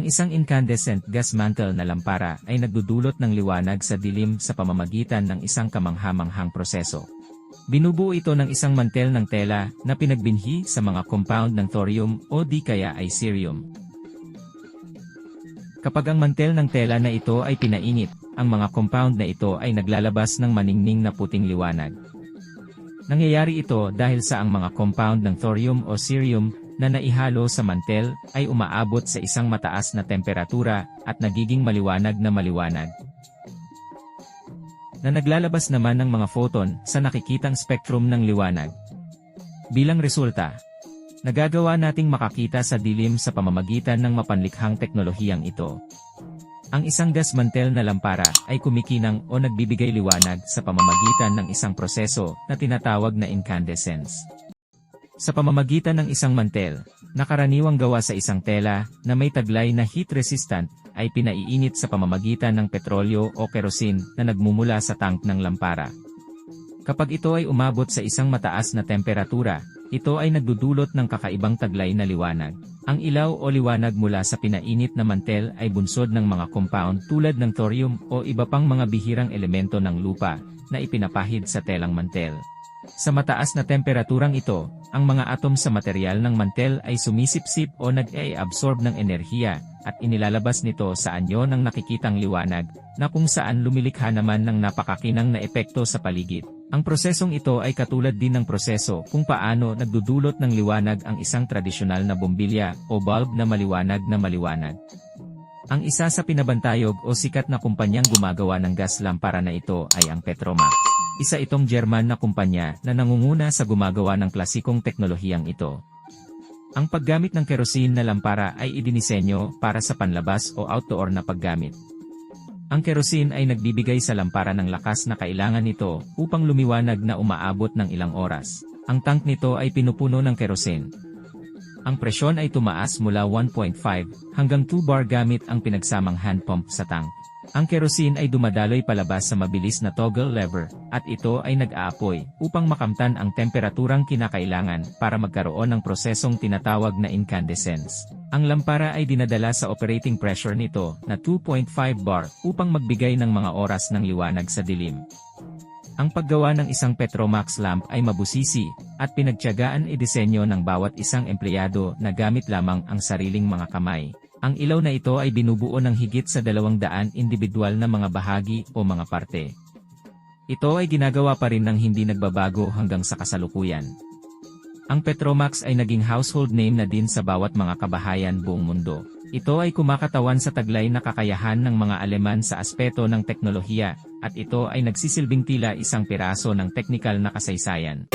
Ang isang incandescent gas mantle na lampara ay nagdudulot ng liwanag sa dilim sa pamamagitan ng isang kamanghamanghang proseso. Binubuo ito ng isang mantel ng tela na pinagbinhi sa mga compound ng thorium o di kaya ay cerium. Kapag ang mantel ng tela na ito ay pinainit, ang mga compound na ito ay naglalabas ng maningning na puting liwanag. Nangyayari ito dahil sa ang mga compound ng thorium o cerium na naihalo sa mantel ay umaabot sa isang mataas na temperatura at nagiging maliwanag na maliwanag. Na naglalabas naman ng mga photon sa nakikitang spectrum ng liwanag. Bilang resulta, nagagawa nating makakita sa dilim sa pamamagitan ng mapanlikhang teknolohiyang ito. Ang isang gas mantel na lampara ay kumikinang o nagbibigay liwanag sa pamamagitan ng isang proseso na tinatawag na incandescence. Sa pamamagitan ng isang mantel, na karaniwang gawa sa isang tela na may taglay na heat resistant, ay pinaiinit sa pamamagitan ng petrolyo o kerosene na nagmumula sa tank ng lampara. Kapag ito ay umabot sa isang mataas na temperatura, ito ay nagdudulot ng kakaibang taglay na liwanag. Ang ilaw o liwanag mula sa pinainit na mantel ay bunsod ng mga compound tulad ng thorium o iba pang mga bihirang elemento ng lupa na ipinapahid sa telang mantel. Sa mataas na temperaturang ito, ang mga atom sa material ng mantel ay sumisipsip o nag-e-absorb ng enerhiya at inilalabas nito sa anyo ng nakikitang liwanag na kung saan lumilikha naman ng napakakinang na epekto sa paligid. Ang prosesong ito ay katulad din ng proseso kung paano nagdudulot ng liwanag ang isang tradisyonal na bombilya o bulb na maliwanag na maliwanag. Ang isa sa pinabantayog o sikat na kumpanyang gumagawa ng gas lampara na ito ay ang Petromax. Isa itong German na kumpanya na nangunguna sa gumagawa ng klasikong teknolohiyang ito. Ang paggamit ng kerosene na lampara ay idinisenyo para sa panlabas o outdoor na paggamit. Ang kerosene ay nagbibigay sa lampara ng lakas na kailangan nito upang lumiwanag na umaabot ng ilang oras. Ang tank nito ay pinupuno ng kerosene. Ang presyon ay tumaas mula 1.5 hanggang 2 bar gamit ang pinagsamang hand pump sa tank. Ang kerosene ay dumadaloy palabas sa mabilis na toggle lever, at ito ay nag-aapoy upang makamtan ang temperaturang kinakailangan para magkaroon ng prosesong tinatawag na incandescence. Ang lampara ay dinadala sa operating pressure nito na 2.5 bar upang magbigay ng mga oras ng liwanag sa dilim. Ang paggawa ng isang Petromax lamp ay mabusisi, at pinagtiyagaan idisenyo ng bawat isang empleyado na gamit lamang ang sariling mga kamay. Ang ilaw na ito ay binubuo ng higit sa 200 individual na mga bahagi o mga parte. Ito ay ginagawa pa rin ng hindi nagbabago hanggang sa kasalukuyan. Ang Petromax ay naging household name na din sa bawat mga kabahayan buong mundo. Ito ay kumakatawan sa taglay na kakayahan ng mga Aleman sa aspeto ng teknolohiya, at ito ay nagsisilbing tila isang piraso ng teknikal na kasaysayan.